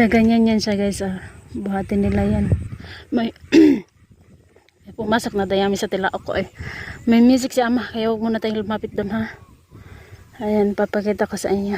Sa ganyan yan siya guys. Ah. Buhatin nila yan. May pumasok na dayami sa tila ako eh. May music si ama. Kaya huwag muna tayong lumapit doon ha. Ayan, papakita ko sa inyo.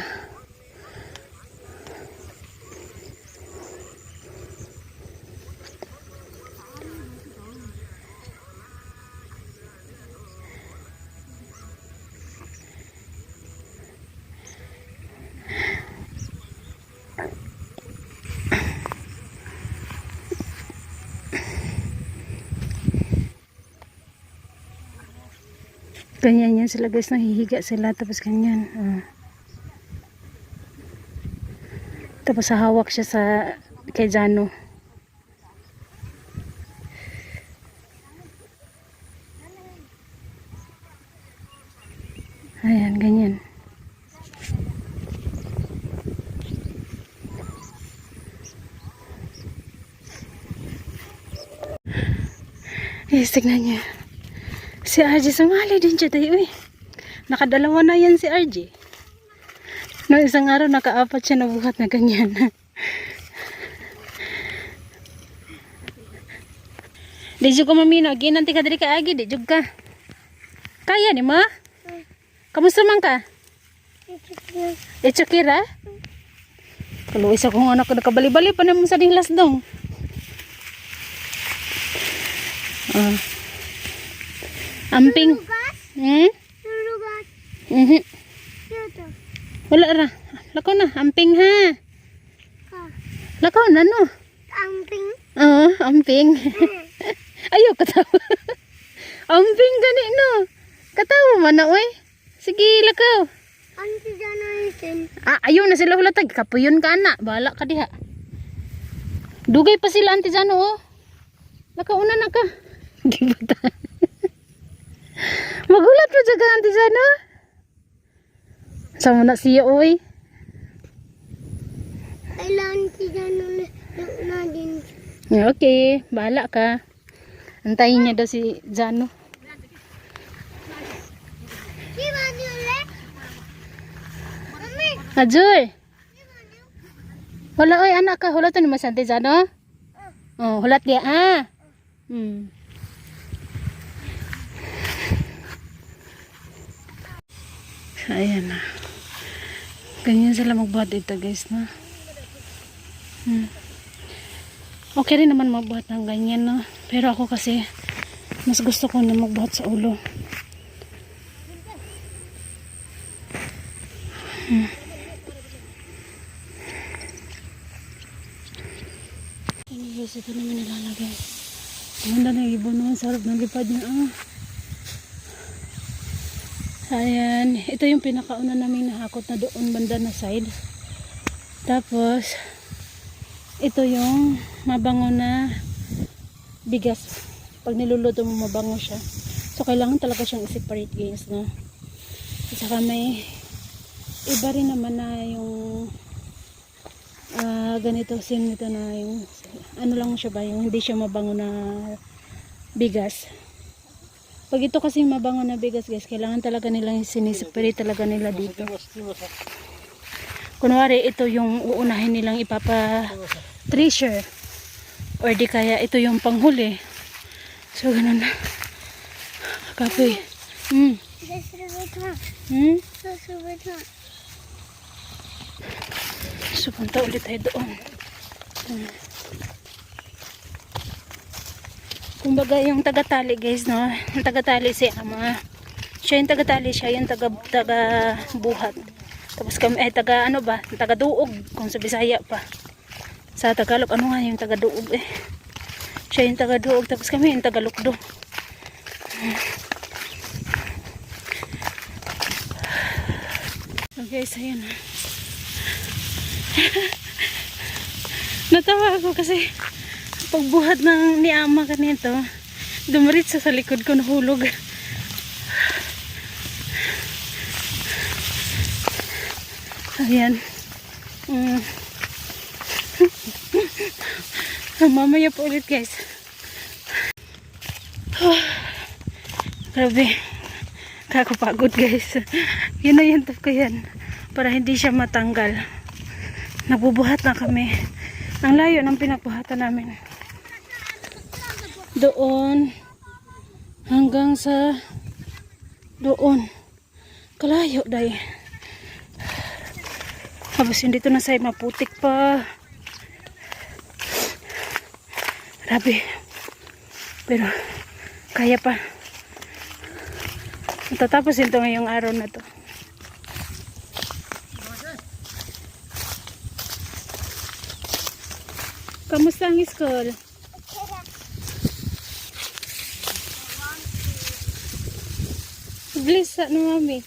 Ganyan yan sila guys, nahihiga sila tapos ganyan. ah. Tapos hahawak siya sa kay Jano. Ayan, ganyan. Yes, tignan niya. Si RJ sumali din siya tayo eh. Nakadalawa na yan si RJ. No, isang araw nakaapat siya na buhat na ganyan. Di jud ko mamino, ginanti ka diri ka agi, di jud ka. Kaya ni ma? Kamusta man ka? Echokira? Kalau isa kong anak nakabali-bali pa naman sa dinglas dong. Ah. Amping. Hmm? Lugas. Mhm. Wala ra. Lakaw na, amping ha. Ka. Lakaw na no. Amping. Oo, amping. Ayaw katawa. amping gani no. Katawa man na oy. Sige, lakaw. Ano si Jana isin? Ah, ayaw na sila hulatag. Kapuyon ka na. Bahala ka diha. Dugay pa sila anti Jano oh. Lakaw una na ka. Gibata. Magulat mo ka anti Jano. Sama na siya oy. Kailangan si Jana na, din. Okay, bahala ka. Antayin niya daw si Jano. Ajoy. Wala oy anak ka, hulat ni masante Jano. Oh, hulat dia ah. Hmm. Ayan na. Ganyan sila magbuhat dito guys na. Hmm. Okay rin naman magbuhat ng ganyan no. Pero ako kasi mas gusto ko na magbuhat sa ulo. Ano guys, ito naman nilalagay. Ganda na ibon naman. Sarap ng lipad niya. Ah. Ayan. Ito yung pinakauna naming nahakot na doon banda na side. Tapos, ito yung mabango na bigas. Pag niluluto mo, mabango siya. So, kailangan talaga siyang i-separate guys, no? At saka may iba rin naman na yung ah ganito sim nito na yung ano lang siya ba yung hindi siya mabango na bigas pag ito kasi mabango na bigas guys kailangan talaga nilang sinisipiri talaga nila dito kunwari ito yung uunahin nilang ipapa treasure or di kaya ito yung panghuli so ganun na kapoy Sasubit ha. So, punta ulit tayo doon. Hmm. Kumbaga, yung tagatali guys, no? Yung tagatali si ama. Siya yung tagatali, siya yung taga, taga buhat. Tapos kami, eh, taga ano ba? Taga duog, kung sa Bisaya pa. Sa Tagalog, ano nga yung taga duog eh. Siya yung taga duog, tapos kami yung taga lukdo. So guys, ayan na. Natawa ako kasi pagbuhat ng ni ama kanito, dumiritso sa likod ko nahulog. Ayan. Mm. Mamaya po ulit guys. Grabe. Kakapagod guys. Yun na yung ko yan. Para hindi siya matanggal. Nagbubuhat na kami. Ang layo ng pinagbuhatan namin. Doon hanggang sa doon. Kalayo day. Tapos yung dito na side maputik pa. Grabe. Pero kaya pa. Matatapos ito ngayong araw na to. Kamusta ang school? Bilis sa no mami.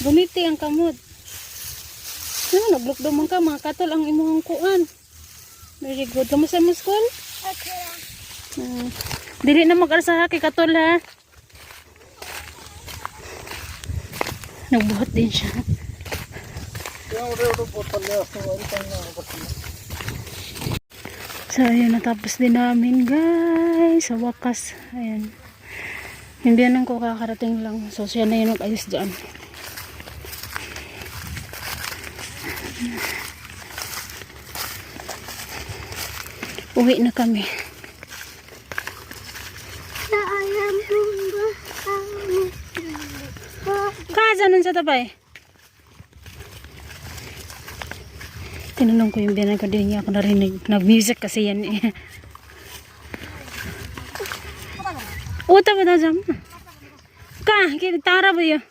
Buniti ang kamot. Ano, naglukdo man ka, mga katol ang imuhang kuan. Very good. Kamusta mo school? Okay. Hmm. Dili na mag-arsa kay katol ha. Nagbuhat din siya. So, ayun, natapos din namin, guys. Sa wakas, ayan. Hindi yan ko kakarating lang. So, siya na yun mag-ayos dyan. Uwi na kami. Kaza nun sa tabay. Tinanong ko yung din niya ako narinig. Nag-music kasi yan eh. Jam? Ka, kaya tara ba yun?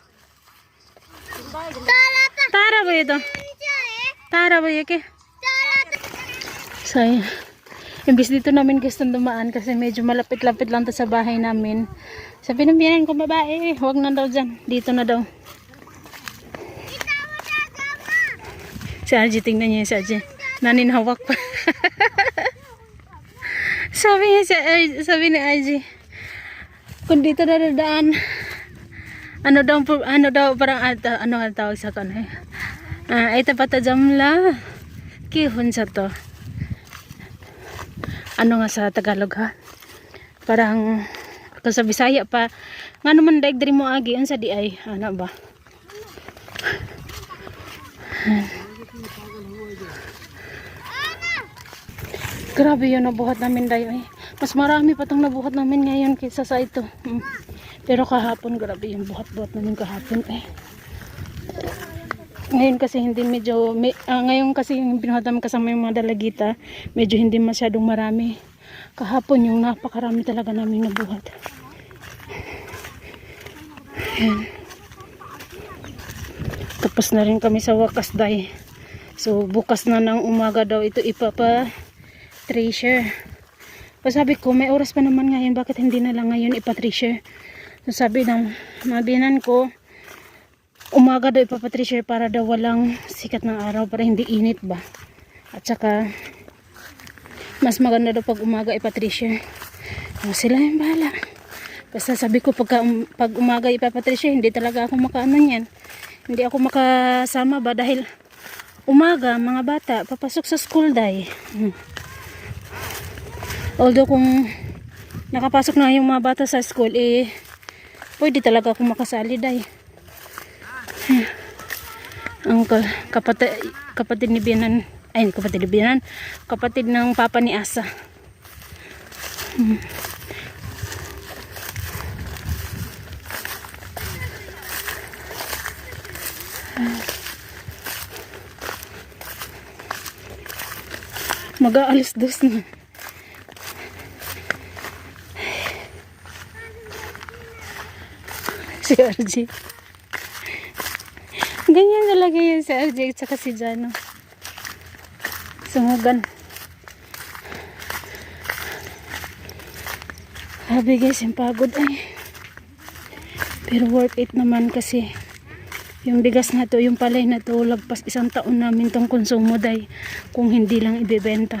Talata. Tara ba yun to? Tara ba yun. So, ayun. Imbis dito namin gusto dumaan kasi medyo malapit-lapit lang to sa bahay namin. Sabi ng biyanan ko, babae, huwag na daw dyan. Dito na daw. Si Arji, tingnan niya si Arji. Naninhawak pa. sabi niya si Arji, sabi ni Arji, kung dito dadaan, ano daw, ano daw, parang, ata, ano ang tawag sa kanay? Ah, ito pa ta jamla. Kihon sa to. Ano nga sa Tagalog ha? Parang, kung sa Bisaya pa, nga naman daig diri mo agi, unsa di ay, ano ba? Grabe yun nabuhat namin dayo eh. Mas marami pa itong nabuhat namin ngayon kaysa sa ito. Mm. Pero kahapon, grabe yung buhat-buhat namin kahapon eh. Ngayon kasi hindi medyo, me, ah, ngayon kasi yung binuhat namin kasama yung mga dalagita, medyo hindi masyadong marami. Kahapon yung napakarami talaga namin nabuhat. Ayan. Tapos na rin kami sa wakas day. So bukas na ng umaga daw ito ipapa treasure. So sabi ko may oras pa naman ngayon bakit hindi na lang ngayon ipa-treasure. So sabi ng mabinan ko umaga daw ipapa-treasure para daw walang sikat ng araw para hindi init ba. At saka mas maganda daw pag umaga ipa-treasure. So, sila yung bahala. Basta sabi ko pagka, um- pag umaga ipapatrisya, hindi talaga ako makaano niyan. Hindi ako makasama ba dahil umaga, mga bata, papasok sa school day. Hmm. Although kung nakapasok na yung mga bata sa school, eh, pwede talaga ako makasali day. Hmm. Ang ka- kapatid, kapatid ni Bianan, ay kapatid ni Bianan, kapatid ng papa ni Asa. Mag-aalis dos na. Si RJ. Ganyan talaga yun si RJ at saka si Jano. Sumugan. Sabi guys, yung pagod ay. Pero worth it naman kasi yung bigas na to, yung palay na to, lagpas isang taon namin tong konsumo day kung hindi lang ibebenta.